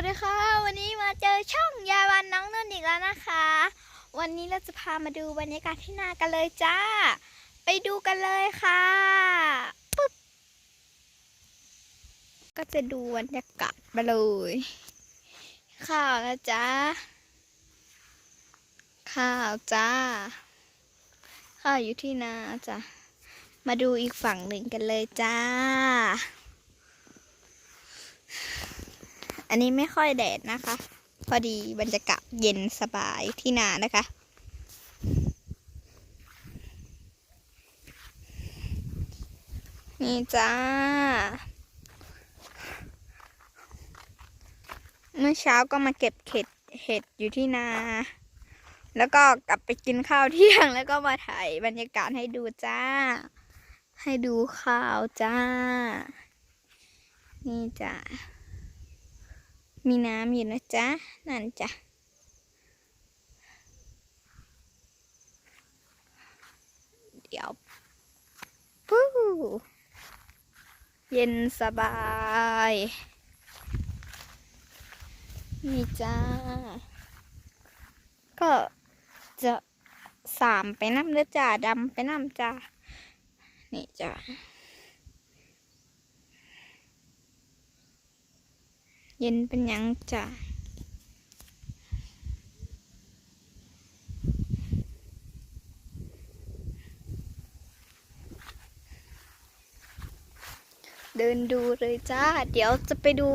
วัสดีค่ะ วันนี้มาเจอช่องยาวันน้องนุ่นอีกแล้วนะคะ วันนี้เราจะพามาดูบรรยากาศที่นากันเลยจ้า ไปดูกันเลยค่ะปุ๊บก็จะดูบรรยากาศไปเลยข้าวนะจ๊ะข้าวจ้าข้าวอยู่ที่นาจ้ะมาดูอีกฝั่งหนึ่งกันเลยจ้า อันนี้ไม่ค่อยแดดนะคะ พอดีบรรยากาศเย็นสบายที่นานะคะ นี่จ้า เมื่อเช้าก็มาเก็บเห็ดเห็ดอยู่ที่นา แล้วก็กลับไปกินข้าวเที่ยง แล้วก็มาถ่ายบรรยากาศให้ดูจ้า ให้ดูข้าวจ้า นี่จ้า มีน้ำอยู่นะจ๊ะ นั่นจ้ะ เดี๋ยวปู้เย็นสบาย นี่จ้า ก็จะสามไปน้ำเด้อจ้าดำไปน้ำจ้า นี่จ้า เย็นเป็นยังจ้ะเดินดูเลยจ้า เดี๋ยวจะไปดู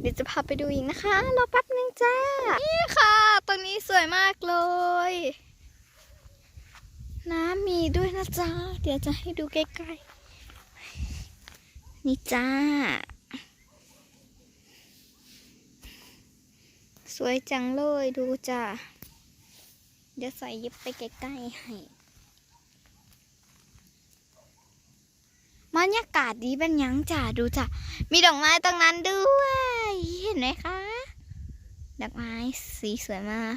เดี๋ยวจะพาไปดูอีกนะคะ รอแป๊บนึงจ้า นี่ค่ะ ตรงนี้สวยมากเลย น้ำมีด้วยนะจ้า เดี๋ยวจะให้ดูใกล้ๆ นี่จ้า สวยจังเลยดูจ้ะเดี๋ยวใส่ยิบไปใกล้ๆให้บรรยากาศดีเป็นยังจ้ะดูจ้ะมีดอกไม้ตรงนั้นด้วย เห็นไหมคะดอกไม้สีสวยมาก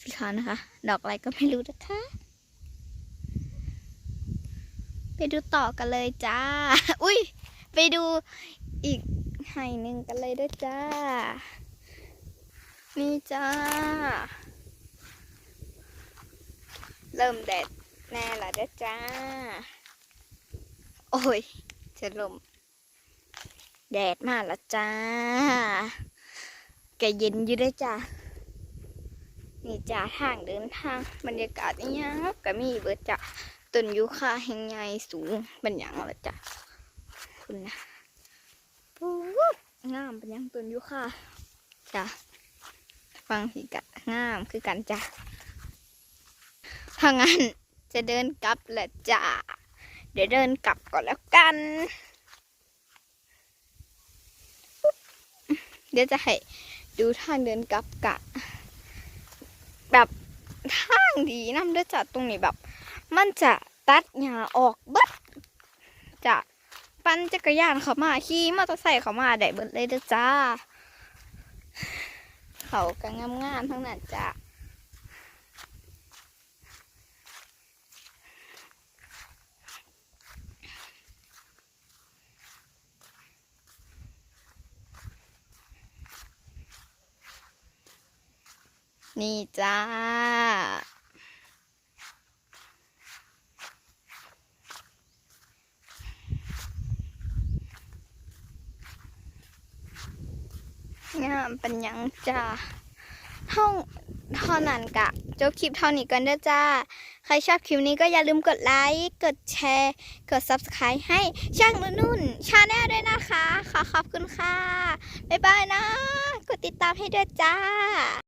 สีขาวนะคะ ดอกอะไรก็ไม่รู้นะคะ ไปดูต่อกันเลยจ้า อุ้ยไปดูอีกไห่หนึ่งกันเลยด้วยจ้า นี่จ้า เริ่มแดดแน่ละเด้อจ้า โอ้ยจะลม แดดมาและจ้า แกเย็นอยู่ได้จ้า นี่จ้าทางเดินทางบรรยากาศนี่ยังก็มีเบิดจ้าต้นยูคาแห่งใหญ่สูงเป็นอย่างละจ้าคุณนะปุ๊บงามเป็นอย่างต้นยูคาจ้า ฟังสีกัดงามคือกันจ้ะถ้างั้นจะเดินกลับแหละจ้ะ เดี๋ยวเดินกลับก่อนแล้วกัน เดี๋ยวจะให้ดูทางเดินกลับกะ แบบทางดีน้ำเด้อจ้ะตรงนี้แบบ มันจะตัดหญ้าออกเบิดจะปั่นจักรยานเขามาขี่มอเตอร์ไซค์เขามาได้เบิดเลยเด้อจ้า เขาก็งามงามๆทั้งนั้นจ้ะนี่จ้า งามเป็นยังจ้าเท่าเท่านั้นกะจบคลิปเท่านี้กันเด้อจ้า ใครชอบคลิปนี้ก็อย่าลืมกดไลค์ กดแชร์ กด subscribe ให้ช่างนุ่นนุ่นชาแนลด้วยนะคะ ขอขอบคุณค่ะ บ๊ายบายนะ กดติดตามให้ด้วยจ้า